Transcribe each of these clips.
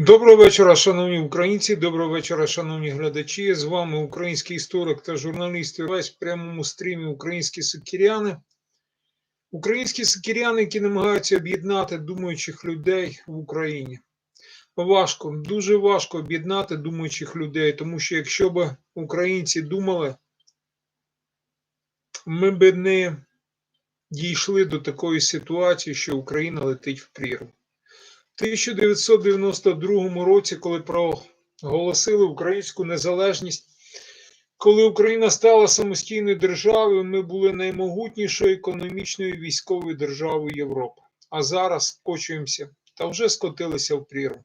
Доброго вечора, шановні українці. Доброго вечора, шановні глядачі. З вами український історик та журналіст весь в прямому стрімі Українські сокіряни. Українські сокіряни, які намагаються об'єднати думаючих людей в Україні. Важко, дуже важко об'єднати думаючих людей, тому що якщо б українці думали, ми б не дійшли до такої ситуації, що Україна летить в прірву. 1992 році, коли проголосили українську незалежність, коли Україна стала самостійною державою, ми були наймогутнішою економічною військовою державою Європи. А зараз скочуємося та вже скотилися в прірву.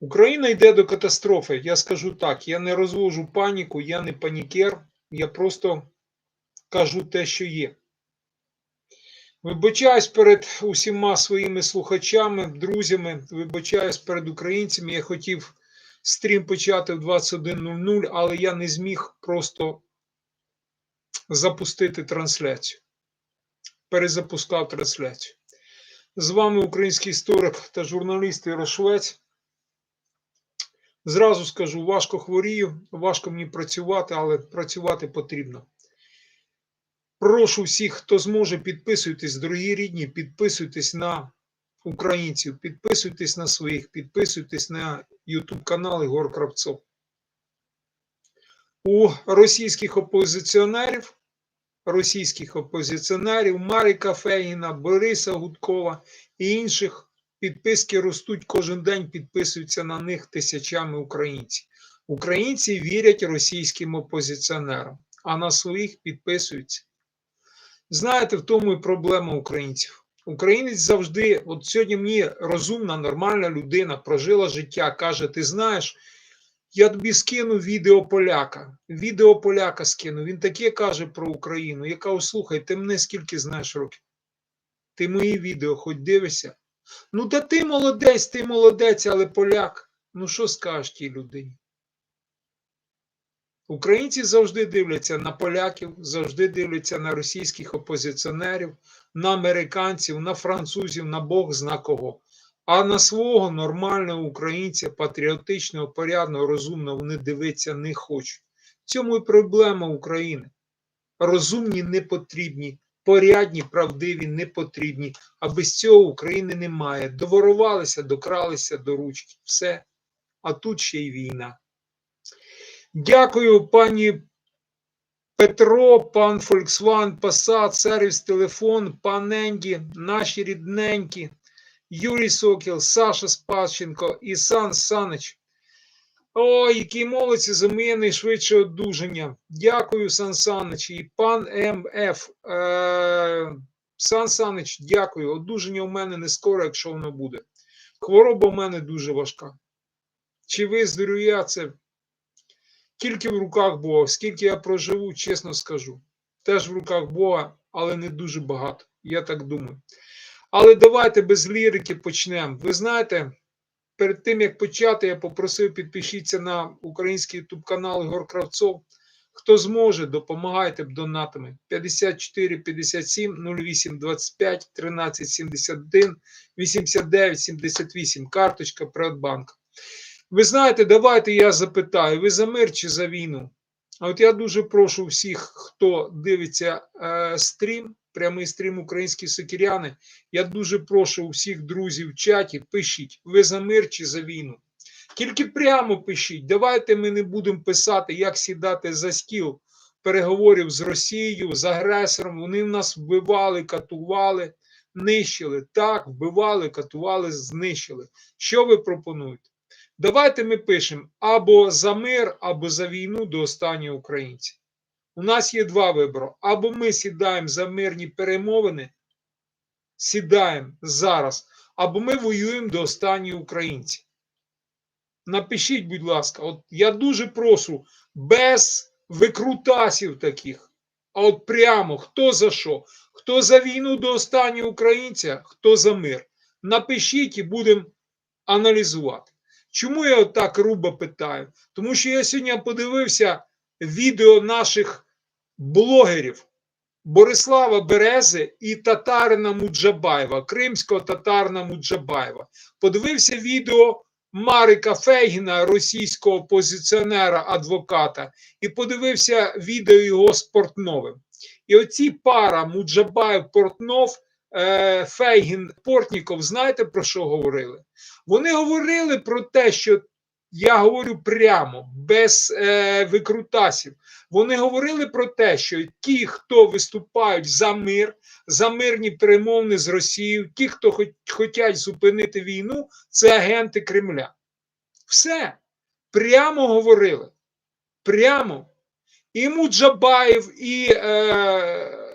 Україна йде до катастрофи. Я скажу так: я не розвожу паніку, я не панікер, я просто кажу те, що є. Вибачаюсь перед усіма своїми слухачами, друзями, вибачаюсь перед українцями. Я хотів стрім почати в 21.00, але я не зміг просто запустити трансляцію. Перезапускав трансляцію. З вами український історик та журналіст Ярошвець. Зразу скажу, важко хворію, важко мені працювати, але працювати потрібно. Прошу всіх, хто зможе, підписуйтесь, дорогі рідні, підписуйтесь на українців, підписуйтесь на своїх, підписуйтесь на YouTube канал Ігор Кравцов. У російських опозиціонерів, російських опозиціонерів Маріка Фейгіна, Бориса Гудкова і інших підписки ростуть кожен день, підписуються на них тисячами українців. Українці вірять російським опозиціонерам, а на своїх підписуються. Знаєте, в тому і проблема українців. Українець завжди, от сьогодні мені розумна, нормальна людина прожила життя, каже: Ти знаєш, я тобі скину відео поляка. Відео поляка скину. Він таке каже про Україну. Я кажу, слухай, ти мене скільки знаєш років? Ти мої відео хоч дивишся? Ну, та ти молодець, ти молодець, але поляк. Ну, що скажеш тій людині? Українці завжди дивляться на поляків, завжди дивляться на російських опозиціонерів, на американців, на французів, на Бог зна кого. А на свого нормального українця, патріотичного, порядного, розумного, вони дивитися не хочуть. В цьому і проблема України. Розумні не потрібні, порядні, правдиві не потрібні. А без цього України немає. Доворувалися, докралися до ручки. Все. А тут ще й війна. Дякую, пані Петро, пан Фольксван, Passat, сервіс телефон, пан Енді, наші рідненькі, Юрій Сокіл, Саша Спадченко і Сан Санич. О, який молодці за моє найшвидше одужання. Дякую, Сан Санич. І пан МФ. Е, Сан Санич, дякую. Одужання у мене не скоро, якщо воно буде. Хвороба у мене дуже важка. Чи виздорю я це? Тільки в руках Бога, скільки я проживу, чесно скажу. Теж в руках Бога, але не дуже багато. Я так думаю. Але давайте без лірики почнемо. Ви знаєте, перед тим як почати, я попросив підпишіться на український YouTube канал Ігор Кравцов. Хто зможе, допомагайте донатами 54 57 08 25 13 71 89 78. Карточка Приватбанка. Ви знаєте, давайте я запитаю: ви за мир чи за війну? А от я дуже прошу всіх, хто дивиться е, стрім, прямий стрім Українські сокіряни. Я дуже прошу всіх друзів в чаті, пишіть, ви за мир чи за війну. Тільки прямо пишіть. Давайте ми не будемо писати, як сідати за стіл переговорів з Росією, з агресором. Вони в нас вбивали, катували, нищили. Так, вбивали, катували, знищили. Що ви пропонуєте? Давайте ми пишемо або за мир, або за війну до останнього українця. У нас є два вибори: або ми сідаємо за мирні перемовини, сідаємо зараз, або ми воюємо до останнього українця. Напишіть, будь ласка, от я дуже прошу, без викрутасів таких. А от прямо хто за що? Хто за війну до останнього українця, хто за мир. Напишіть і будемо аналізувати. Чому я так грубо питаю? Тому що я сьогодні подивився відео наших блогерів, Борислава Берези і татарина Муджабаєва, кримського татарина Муджабаєва. Подивився відео Марика Фейгіна, російського опозиціонера, адвоката, і подивився відео його з Портновим. І оці пара Муджабаєв Портнов, е, Фейгін Портніков, знаєте про що говорили? Вони говорили про те, що я говорю прямо, без е, викрутасів. Вони говорили про те, що ті, хто виступають за мир, за мирні перемовини з Росією, ті, хто хоч, хочуть зупинити війну, це агенти Кремля. Все прямо говорили. Прямо. І Муджабаєв, і е,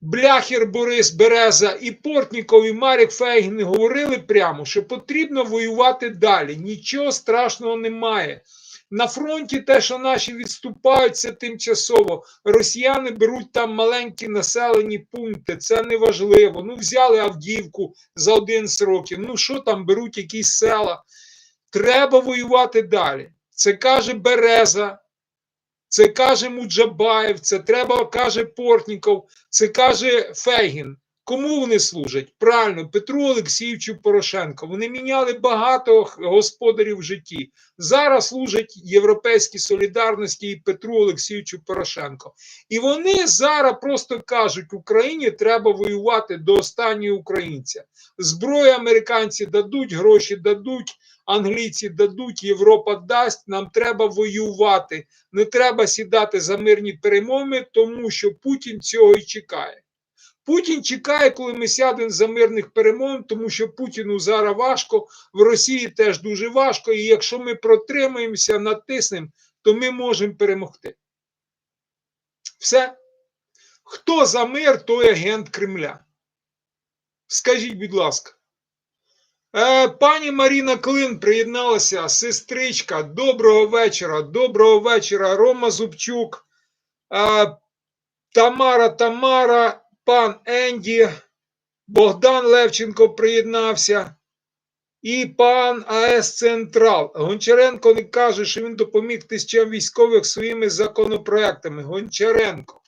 Бляхер Борис Береза, і Портніков, і Марік Фейгін говорили прямо, що потрібно воювати далі. Нічого страшного немає. На фронті те, що наші відступають, це тимчасово. Росіяни беруть там маленькі населені пункти. Це не важливо. Ну, взяли Авдіївку за 11 років. Ну, що там беруть якісь села? Треба воювати далі. Це каже Береза, це каже Муджабаєв, це треба каже Портніков, це каже Фейгін. Кому вони служать? Правильно, Петру Олексійовичу Порошенко. Вони міняли багато господарів в житті. Зараз служать Європейській солідарності і Петру Олексійовичу Порошенко. І вони зараз просто кажуть: Україні треба воювати до останнього українця. Зброю американці дадуть, гроші дадуть, англійці дадуть, Європа дасть. Нам треба воювати. Не треба сідати за мирні перемовини, тому що Путін цього і чекає. Путін чекає, коли ми сядемо за мирних перемовин, тому що Путіну зараз важко, в Росії теж дуже важко. І якщо ми протримаємося, натиснемо, то ми можемо перемогти. Все. Хто за мир, той агент Кремля. Скажіть, будь ласка. Е, Пані Маріна Клин приєдналася, сестричка. Доброго вечора. Доброго вечора. Рома Зубчук, е, Тамара Тамара пан Енді, Богдан Левченко приєднався і пан АЕС Централ. Гончаренко не каже, що він допоміг тисячам військових своїми законопроектами. Гончаренко.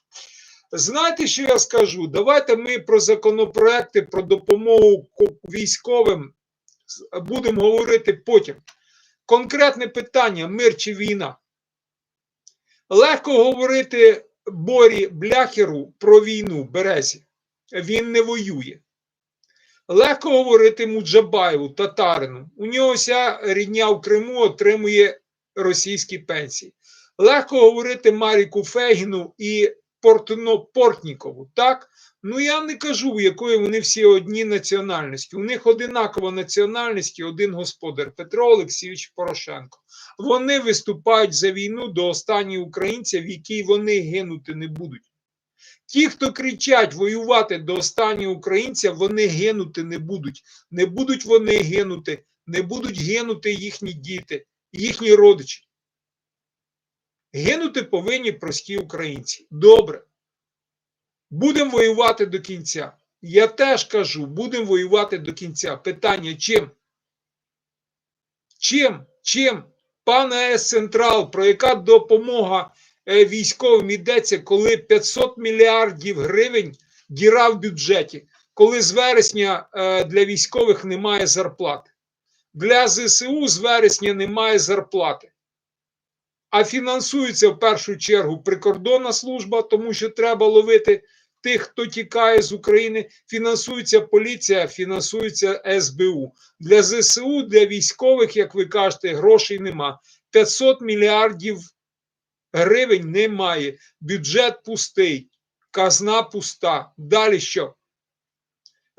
Знаєте, що я скажу? Давайте ми про законопроекти, про допомогу військовим будемо говорити потім. Конкретне питання: мир чи війна. Легко говорити Борі Бляхеру про війну Березі. Він не воює. Легко говорити Муджабаєву, татарину. У нього вся рідня в Криму отримує російські пенсії. Легко говорити Маріку Фегіну і Портно, Портнікову. Так? Ну я не кажу, якої вони всі одні національності. У них одинакова національність і один господар Петро Олексійович Порошенко. Вони виступають за війну до останнього українця, в якій вони гинути не будуть. Ті, хто кричать воювати до останнього українця, вони гинути не будуть. Не будуть вони гинути, не будуть гинути їхні діти, їхні родичі. Гинути повинні прості українці. Добре. Будемо воювати до кінця. Я теж кажу, будемо воювати до кінця. Питання чим? Чим? Чим? Пане С. Централ, про яка допомога військовим йдеться, коли 500 мільярдів гривень діра в бюджеті, коли з вересня для військових немає зарплати. Для ЗСУ з вересня немає зарплати. А фінансується в першу чергу прикордонна служба, тому що треба ловити тих, хто тікає з України. Фінансується поліція, фінансується СБУ. Для ЗСУ, для військових, як ви кажете, грошей нема. 500 мільярдів гривень немає. Бюджет пустий, казна пуста. Далі що?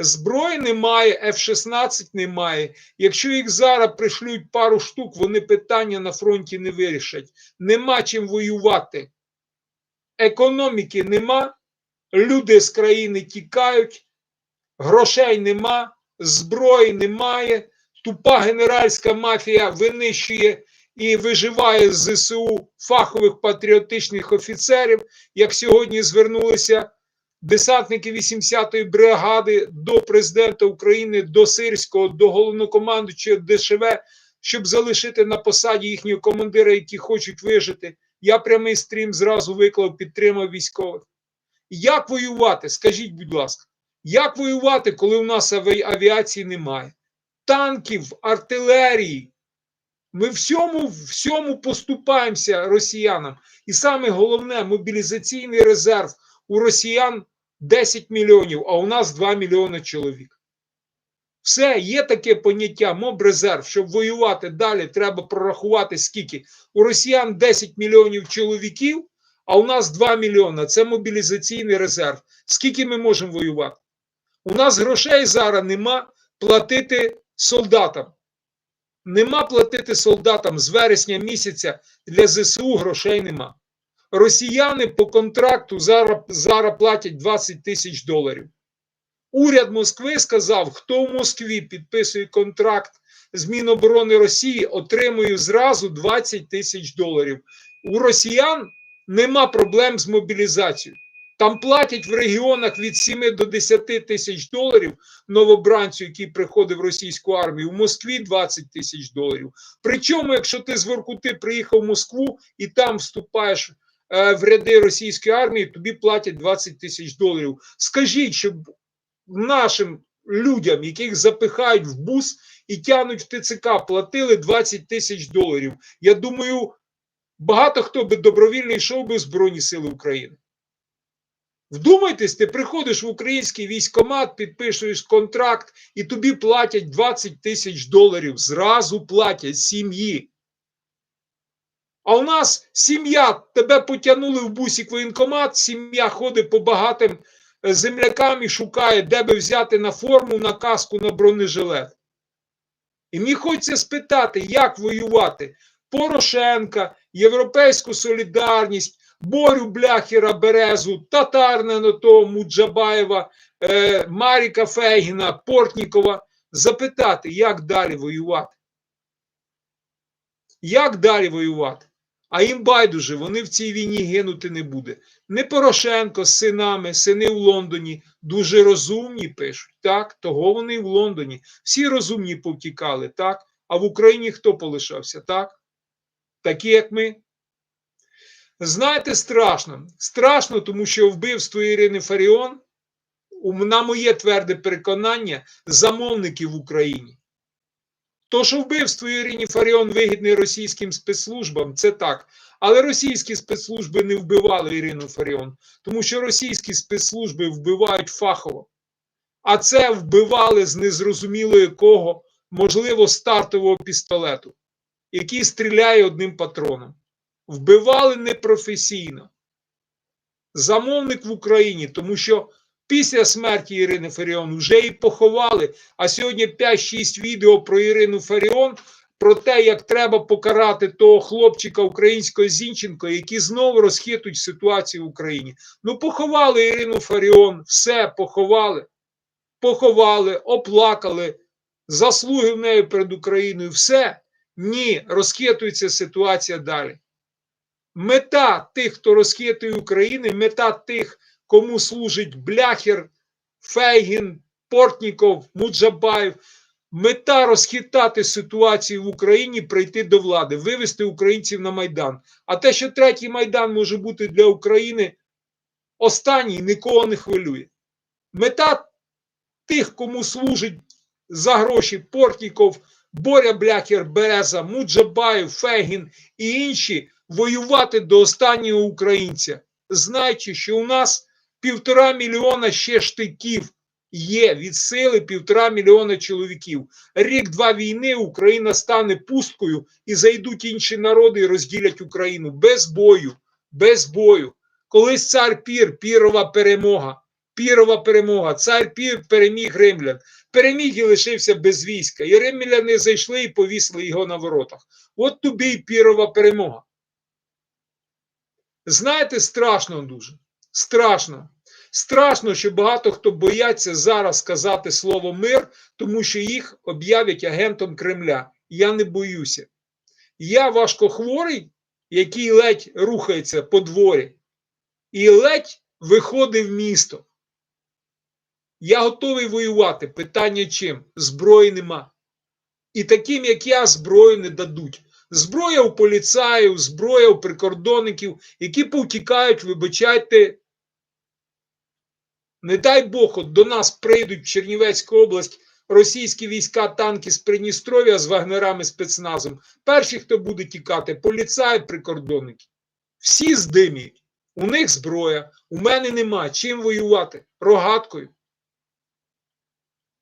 Зброї немає, F-16 немає. Якщо їх зараз пришлють пару штук, вони питання на фронті не вирішать. Нема чим воювати. Економіки нема, люди з країни тікають, грошей нема, зброї немає. Тупа генеральська мафія винищує і виживає з ЗСУ фахових патріотичних офіцерів, як сьогодні звернулися десантники 80-ї бригади до президента України, до Сирського, до головнокомандуючого ДШВ, щоб залишити на посаді їхнього командира, які хочуть вижити. Я прямий стрім зразу виклав, підтримав військових. Як воювати? Скажіть, будь ласка, як воювати, коли у нас аві- авіації немає? Танків, артилерії. Ми всьому, всьому поступаємося росіянам. І саме головне мобілізаційний резерв у росіян 10 мільйонів, а у нас 2 мільйони чоловік. Все, є таке поняття мобрезерв. Щоб воювати далі, треба прорахувати скільки. У росіян 10 мільйонів чоловіків, а у нас 2 мільйони. Це мобілізаційний резерв. Скільки ми можемо воювати? У нас грошей зараз нема платити солдатам. Нема платити солдатам з вересня місяця для ЗСУ грошей нема. Росіяни по контракту зараз, зараз платять 20 тисяч доларів. Уряд Москви сказав, хто в Москві підписує контракт з Міноборони Росії, отримує зразу 20 тисяч доларів. У росіян нема проблем з мобілізацією. Там платять в регіонах від 7 до 10 тисяч доларів новобранцю, який приходив в російську армію, у Москві 20 тисяч доларів. Причому, якщо ти з Воркути приїхав в Москву і там вступаєш е, в ряди російської армії, тобі платять 20 тисяч доларів. Скажіть, щоб нашим людям, яких запихають в бус і тянуть в ТЦК, платили 20 тисяч доларів. Я думаю, багато хто би добровільно йшов би в Збройні Сили України. Вдумайтесь, ти приходиш в український військкомат, підпишеш контракт, і тобі платять 20 тисяч доларів. Зразу платять сім'ї. А у нас сім'я, тебе потягнули в бусік воєнкомат, сім'я ходить по багатим е, землякам і шукає, де би взяти на форму, на каску, на бронежилет. І мені хочеться спитати, як воювати Порошенка, Європейську солідарність, Борю Бляхера Березу, Татарна на того Муджабаєва, е, Маріка Фейгіна, Портнікова, запитати, як далі воювати. Як далі воювати? А їм байдуже, вони в цій війні гинути не буде. Не Порошенко з синами, сини в Лондоні, дуже розумні пишуть. Так, того вони в Лондоні. Всі розумні повтікали, так? А в Україні хто полишався, так? Такі, як ми. Знаєте, страшно. Страшно, тому що вбивство Ірини Фаріон, на моє тверде переконання, замовники в Україні. То, що вбивство Ірині Фаріон вигідне російським спецслужбам, це так. Але російські спецслужби не вбивали Ірину Фаріон, тому що російські спецслужби вбивають фахово. А це вбивали з незрозуміло якого, можливо, стартового пістолету, який стріляє одним патроном. Вбивали непрофесійно. Замовник в Україні, тому що після смерті Ірини Фаріон вже її поховали. А сьогодні 5-6 відео про Ірину Фаріон, про те, як треба покарати того хлопчика українського Зінченко, які знову розхитують ситуацію в Україні. Ну, поховали Ірину Фаріон, все поховали, поховали, оплакали, заслуги в неї перед Україною, все. Ні, розхитується ситуація далі. Мета тих, хто розхитує Україну, мета тих, кому служить Бляхер, Фейгін, Портніков, Муджабаєв. Мета розхитати ситуацію в Україні, прийти до влади, вивести українців на Майдан. А те, що третій Майдан може бути для України, останній нікого не хвилює. Мета тих, кому служить за гроші Портніков, Боря Бляхер, Береза, Муджабаєв, Фегін і інші воювати до останнього українця, знаючи, що у нас півтора мільйона ще штиків є від сили півтора мільйона чоловіків. Рік-два війни Україна стане пусткою і зайдуть інші народи і розділять Україну без бою, без бою. Колись цар Пір, Пірова перемога. Пірова перемога. Цар Пір переміг римлян. Переміг і лишився без війська. І римляни зайшли і повісили його на воротах. От тобі й Пірова перемога. Знаєте, страшно дуже. Страшно. Страшно, що багато хто бояться зараз сказати слово мир, тому що їх об'явять агентом Кремля. Я не боюся. Я важкохворий, який ледь рухається по дворі, і ледь виходить в місто. Я готовий воювати. Питання чим? Зброї нема. І таким, як я, зброю не дадуть. Зброя у поліцаїв, зброя у прикордонників, які повтікають, вибачайте. Не дай Бог, от до нас прийдуть в Чернівецьку область російські війська, танки з Придністров'я з вагнерами спецназом. Перші, хто буде тікати, поліцаї, прикордонники. Всі здиміють. У них зброя, у мене нема. Чим воювати? Рогаткою.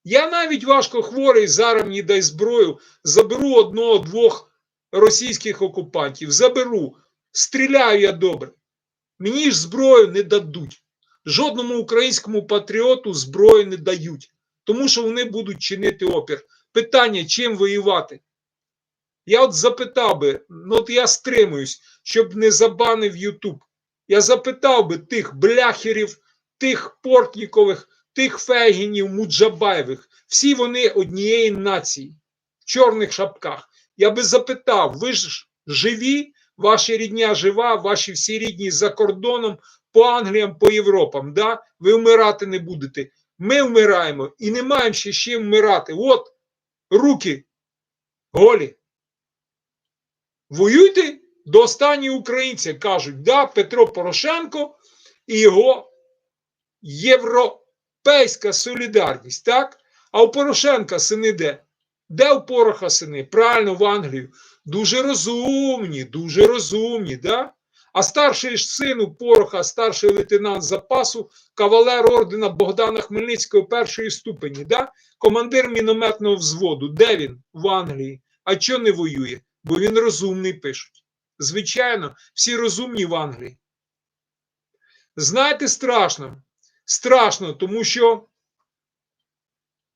Я навіть важко хворий, зараз мені дай зброю, заберу одного-двох російських окупантів. Заберу. Стріляю я добре. Мені ж зброю не дадуть. Жодному українському патріоту зброю не дають, тому що вони будуть чинити опір. Питання, чим воювати? Я от запитав би, ну от я стримуюсь, щоб не забанив Ютуб. Я запитав би тих бляхерів, тих Портнікових, тих Фегінів, Муджабаєвих. Всі вони однієї нації, в чорних шапках. Я би запитав, ви ж живі, ваша рідня жива, ваші всі рідні за кордоном, по Англіям, по Європам. Да? Ви вмирати не будете. Ми вмираємо і не маємо ще чим вмирати. От руки голі. Воюйте до останнього українця. Кажуть, да, Петро Порошенко і його європейська солідарність. так? А у Порошенка сини де? Де у Пороха сини? Правильно, в Англію. Дуже розумні, дуже розумні, да? А старший син у Пороха, старший лейтенант запасу, кавалер ордена Богдана Хмельницького першої ступені, да? командир мінометного взводу. Де він? В Англії. А чого не воює? Бо він розумний пишуть. Звичайно, всі розумні в Англії. Знаєте, страшно. Страшно, тому що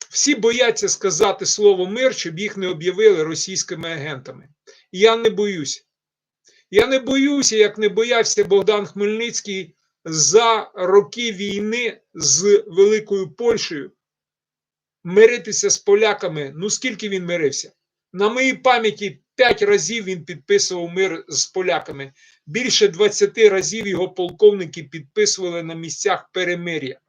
всі бояться сказати слово мир, щоб їх не об'явили російськими агентами. Я не боюсь. Я не боюся, як не боявся Богдан Хмельницький за роки війни з Великою Польщею миритися з поляками. Ну скільки він мирився? На моїй пам'яті п'ять разів він підписував мир з поляками. Більше 20 разів його полковники підписували на місцях перемир'я.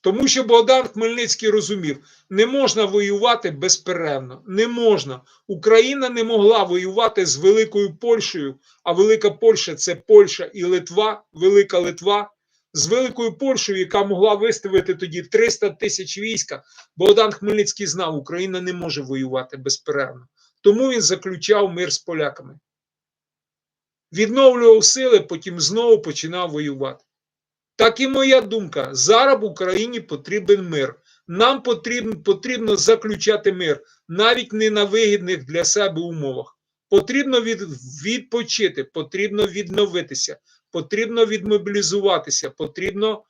Тому що Богдан Хмельницький розумів, не можна воювати безперервно. Не можна. Україна не могла воювати з Великою Польщею, а Велика Польща це Польща і Литва, Велика Литва. З Великою Польщею, яка могла виставити тоді 300 тисяч війська, Богдан Хмельницький знав, Україна не може воювати безперервно. Тому він заключав мир з поляками. Відновлював сили, потім знову починав воювати. Так і моя думка. Зараз в Україні потрібен мир. Нам потрібно, потрібно заключати мир, навіть не на вигідних для себе умовах. Потрібно від, відпочити, потрібно відновитися, потрібно відмобілізуватися, потрібно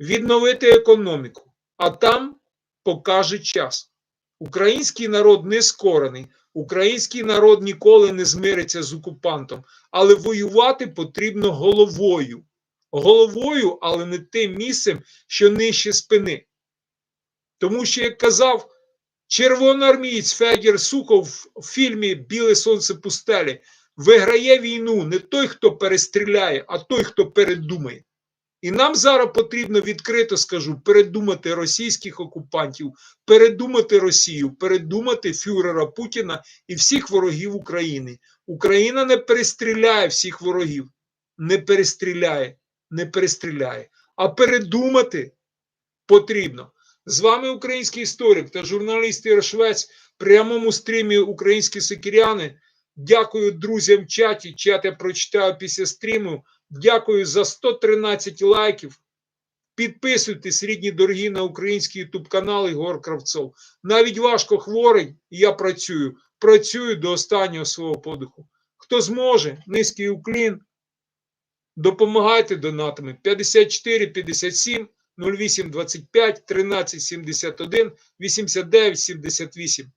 відновити економіку. А там покаже час. Український народ не скорений, український народ ніколи не змириться з окупантом, але воювати потрібно головою головою, але не тим місцем, що нижче спини. Тому що, як казав червоноармієць Федір Сухов в фільмі Біле Сонце пустелі, виграє війну не той, хто перестріляє, а той, хто передумає. І нам зараз потрібно відкрито скажу передумати російських окупантів, передумати Росію, передумати фюрера Путіна і всіх ворогів України. Україна не перестріляє всіх ворогів, не перестріляє не перестріляє. А передумати потрібно. З вами український історик та журналіст Ігор Швець в прямому стрімі Українські сокіряни. Дякую друзям в чаті. Чат я прочитаю після стріму. Дякую за 113 лайків. Підписуйтесь, рідні дорогі, на український ютуб канал Ігор Кравцов. Навіть важко хворий, я працюю. Працюю до останнього свого подиху. Хто зможе, низький уклін. Допомагайте донатами 54 57 08 25 13 71 89 78.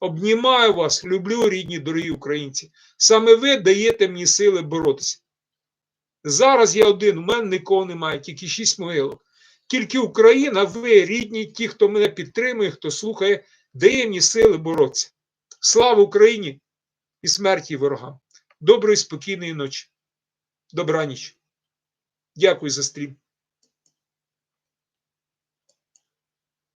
Обнімаю вас, люблю, рідні, дорогі українці. Саме ви даєте мені сили боротися. Зараз я один, у мене нікого немає, тільки шість могилок. Тільки Україна, ви, рідні, ті, хто мене підтримує, хто слухає, дає мені сили боротися. Слава Україні і смерті ворогам. Доброї, спокійної ночі. Добраніч. Дякую за стрім.